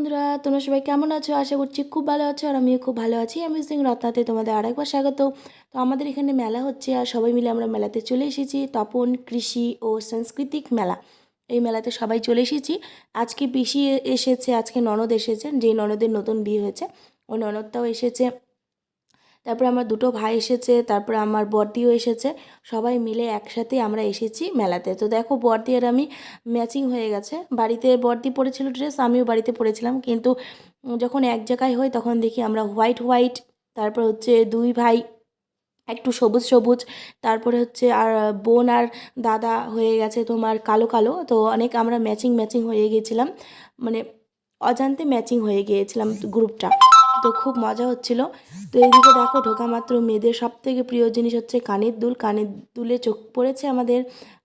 বন্ধুরা, তোমরা সবাই কেমন আছো? আশা করছি খুব ভালো আছো আর আমিও খুব ভালো আছি। আমি সিং রত্নাতে তোমাদের আরেকবার স্বাগত। তো আমাদের এখানে মেলা হচ্ছে আর সবাই মিলে আমরা মেলাতে চলে এসেছি, তপন, কৃষি ও সাংস্কৃতিক মেলা। এই মেলাতে সবাই চলে এসেছি। আজকে পিসি এসেছে, আজকে ননদ এসেছে যেই ননদের নতুন বিয়ে হয়েছে। ওই ননদটাও এসেছে। তারপরে আমার দুটো ভাই এসেছে, তারপরে আমার বর্দিও এসেছে, সবাই মিলে একসাথে আমরা এসেছি মেলাতে। তো দেখো বর্দি আর আমি ম্যাচিং হয়ে গেছে। বাড়িতে বর্দি পরেছিল ড্রেস আমিও বাড়িতে পরেছিলাম। কিন্তু যখন এক জায়গায় হই তখন দেখি আমরা হোয়াইট হোয়াইট তারপর হচ্ছে দুই ভাই, একটু সবুজ সবুজ, তারপরে হচ্ছে আর বোন আর দাদা হয়ে গেছে তোমার কালো কালো। তো অনেক আমরা ম্যাচিং ম্যাচিং হয়ে গিয়েছিলাম মানে অজান্তে ম্যাচিং হয়ে গিয়েছিলাম গ্রুপটা খুব মজা হচ্ছিল। তো এইদিকে দেখো, ঢোকা মাত্র মেয়েদের সব থেকে প্রিয় জিনিস হচ্ছে কানের দুল। কানের দুলে চোখ পড়েছে আমাদের।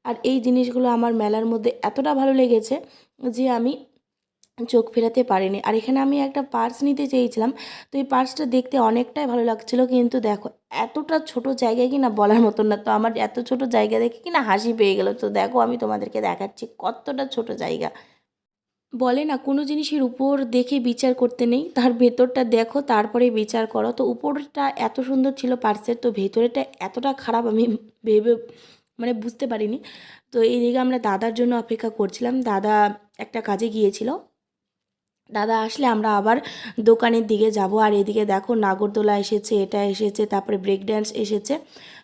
আর এই জিনিসগুলো আমার মেলার মধ্যে এতটা ভালো লেগেছে যে আমি চোখ ফেরাতে পারিনি। আর এখানে আমি একটা পার্স নিতে চেয়েছিলাম। তো এই পার্সটা দেখতে অনেকটাই ভালো লাগছিল। কিন্তু দেখো, এতটা ছোট জায়গায় কি না বলার মতন না। তো আমার এত ছোট জায়গা দেখে কি না হাসি পেয়ে গেলো। তো দেখো, আমি তোমাদেরকে দেখাচ্ছি কতটা ছোট জায়গা। বলে না, কোনো জিনিসের উপর দেখে বিচার করতে নেই। তার ভেতরটা দেখো তারপরে বিচার করো। তো উপরটা এত সুন্দর ছিল পার্সের, তো ভেতরেটা এতটা খারাপ আমি ভেবে মানে বুঝতে পারিনি। তো এইদিকে আমরা দাদার জন্য অপেক্ষা করছিলাম। দাদা একটা কাজে গিয়েছিল। দাদা আসলে আমরা আবার দোকানের দিকে যাব। আর এদিকে দেখো নাগরদোলা এসেছে, এটা এসেছে, তারপরে ব্রেক ড্যান্স এসেছে।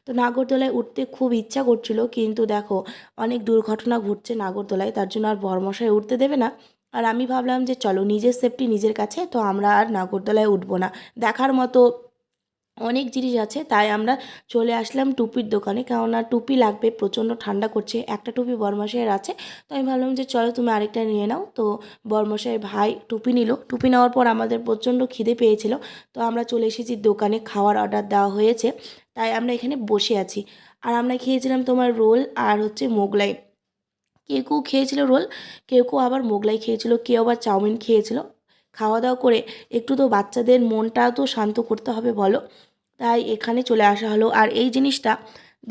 তো নাগরদোলায় উঠতে খুব ইচ্ছা করছিল, কিন্তু দেখো অনেক দুর্ঘটনা ঘটছে নাগরদোলায়, তার জন্য আর বরমশাই উঠতে দেবে না। আর আমি ভাবলাম যে চলো নিজের সেফটি নিজের কাছে, তো আমরা আর নাগরদোলায় উঠবো না। দেখার মতো অনেক জিনিস আছে, তাই আমরা চলে আসলাম টুপির দোকানে। কেননা টুপি লাগবে, প্রচণ্ড ঠান্ডা করছে, একটা টুপি বরমশাইয়ের আছে। তো আমি ভাবলাম যে চলো তুমি আরেকটা নিয়ে নাও। তো বরমশাই ভাই টুপি নিল। টুপি নেওয়ার পর আমাদের প্রচণ্ড খিদে পেয়েছিল। তো আমরা চলে এসেছি দোকানে, খাওয়ার অর্ডার দেওয়া হয়েছে। তাই আমরা এখানে বসে আছি। আর আমরা খেয়েছিলাম তোমার রোল আর হচ্ছে মোগলাই। কেউ কেউ খেয়েছিল রোল, কেউ কেউ আবার মোগলাই খেয়েছিল, কেউ আবার চাউমিন খেয়েছিল। খাওয়া দাওয়া করে একটু তো বাচ্চাদের মনটা তো শান্ত করতে হবে, বলো। তাই এখানে চলে আসা হলো। আর এই জিনিসটা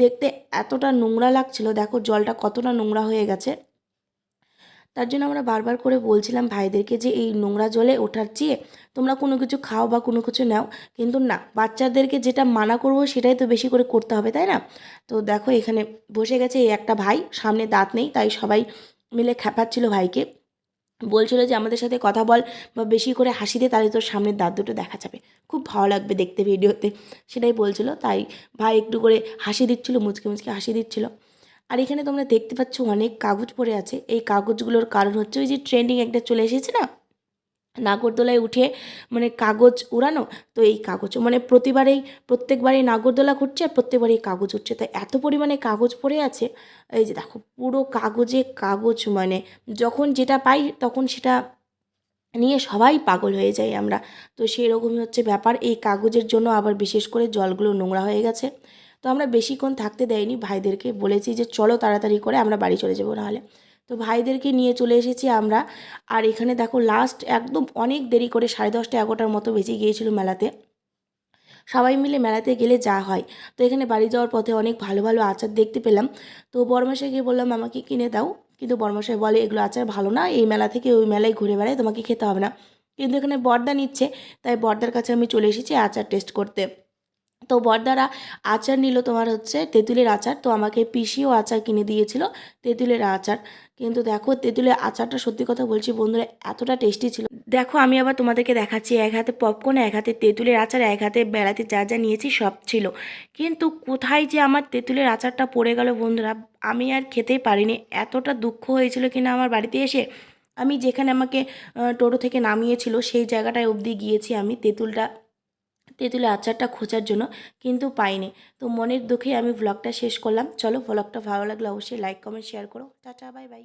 দেখতে এতটা নোংরা লাগছিল, দেখো জলটা কতটা নোংরা হয়ে গেছে। তার জন্য আমরা বারবার করে বলছিলাম ভাইদেরকে যে এই নোংরা জলে ওঠার চেয়ে তোমরা কোনো কিছু খাও বা কোনো কিছু নাও, কিন্তু না, বাচ্চাদেরকে যেটা মানা করব সেটাই তো বেশি করে করতে হবে, তাই না? তো দেখো এখানে বসে গেছে এই একটা ভাই, সামনে দাঁত নেই, তাই সবাই মিলে খ্যাপাচ্ছিল ভাইকে। বলছিল যে, আমাদের সাথে কথা বল বা বেশি করে হাসি দে, তাহলে তোর সামনের দাঁত দুটো দেখা যাবে। খুব ভালো লাগবে দেখতে ভিডিওতে। সেটাই বলছিল, তাই ভাই একটু করে হাসি দিচ্ছিল, মুচকে মুচকে হাসি দিচ্ছিল। আর এখানে তোমরা দেখতে পাচ্ছ অনেক কাগজ পড়ে আছে। এই কাগজগুলোর কারণ হচ্ছে ওই যে ট্রেন্ডিং একটা চলে এসেছে না? নাগরদোলায় উঠে মানে কাগজ উড়ানো, তো এই কাগজ মানে প্রতিবারেই, প্রত্যেকবারেই নাগরদোলা ঘুরছে আর প্রত্যেকবারেই কাগজ উঠছে তাই এত পরিমাণে কাগজ পড়ে আছে, এই যে দেখো পুরো কাগজে কাগজ মানে যখন যেটা পাই তখন সেটা নিয়ে সবাই পাগল হয়ে যাই আমরা। তো সেরকমই হচ্ছে ব্যাপার, এই কাগজের জন্য আবার বিশেষ করে জলগুলো নোংরা হয়ে গেছে। তো আমরা বেশিক্ষণ থাকতে দেয়নি ভাইদেরকে, বলেছি যে চলো তাড়াতাড়ি করে আমরা বাড়ি চলে যাব নাহলে। তো ভাইদেরকে নিয়ে চলে এসেছি আমরা। আর এখানে দেখো লাস্ট একদম অনেক দেরি করে সাড়ে দশটা এগারোটার মতো বেজে গিয়েছিল মেলাতে। সবাই মিলে মেলাতে গেলে যা হয়। তো এখানে বাড়ি যাওয়ার পথে অনেক ভালো ভালো আচার দেখতে পেলাম। তো বর্মাশাইকে বললাম, আমাকে কিনে দাও। কিন্তু বর্মাশাই বলে, এগুলো আচার ভালো না, এই মেলা থেকে ওই মেলায় ঘুরে বেড়ায় তোমাকে খেতে হবে না। কিন্তু এখানে বর্দা নিচ্ছে, তাই বর্দার কাছে আমি চলে এসেছি আচার টেস্ট করতে। তো বর্দারা আচার নিল তোমার হচ্ছে তেঁতুলের আচার। তো আমাকে পিসিও আচার কিনে দিয়েছিল তেঁতুলের আচার। কিন্তু দেখো তেঁতুলের আচারটা সত্যি কথা বলছি বন্ধুরা, এতটা টেস্টি ছিল। দেখো আমি আবার তোমাদেরকে দেখাচ্ছি, এক হাতে পপকর্ন এক হাতে তেঁতুলের আচার, এক হাতে বেড়াতে যা যা নিয়েছি সব ছিল। কিন্তু কোথায় যে আমার তেঁতুলের আচারটা পড়ে গেল বন্ধুরা, আমি আর খেতেই পারিনি। এতটা দুঃখ হয়েছিল কিনা আমার বাড়িতে এসে। আমি যেখানে আমাকে টোটো থেকে নামিয়েছিল সেই জায়গাটায় অবধি গিয়েছি আমি তেঁতুলটা তেঁতুলের আচারটা খোঁজার জন্য কিন্তু পাইনি। তো মনের দুঃখে আমি ব্লগটা শেষ করলাম। চলো ব্লগটা ভালো লাগলে অবশ্যই লাইক কমেন্ট শেয়ার করো। Tata bye bye